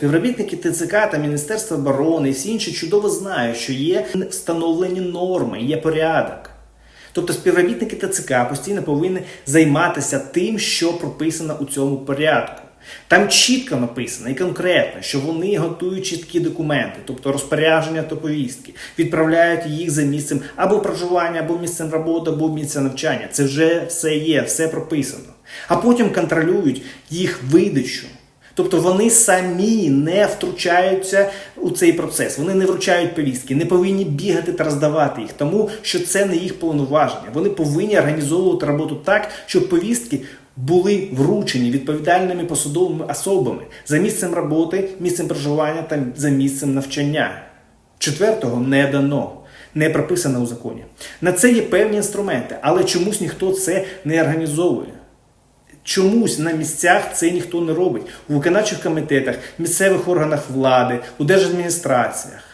співробітники ТЦК та Міністерства оборони і всі інші чудово знають, що є встановлені норми, є порядок. Тобто співробітники ТЦК постійно повинні займатися тим, що прописано у цьому порядку. Там чітко написано і конкретно, що вони готують чіткі документи, тобто розпорядження та повістки, відправляють їх за місцем або проживання, або місцем роботи, або місцем навчання. Це вже все є, все прописано. А потім контролюють їх видачу. Тобто вони самі не втручаються у цей процес, вони не вручають повістки, не повинні бігати та роздавати їх, тому що це не їх повноваження. Вони повинні організовувати роботу так, щоб повістки були вручені відповідальними посадовими особами за місцем роботи, місцем проживання та за місцем навчання. Четвертого не дано. Не прописано у законі. На це є певні інструменти, але чомусь ніхто це не організовує. Чомусь на місцях це ніхто не робить у виконавчих комітетах, місцевих органах влади, у держадміністраціях.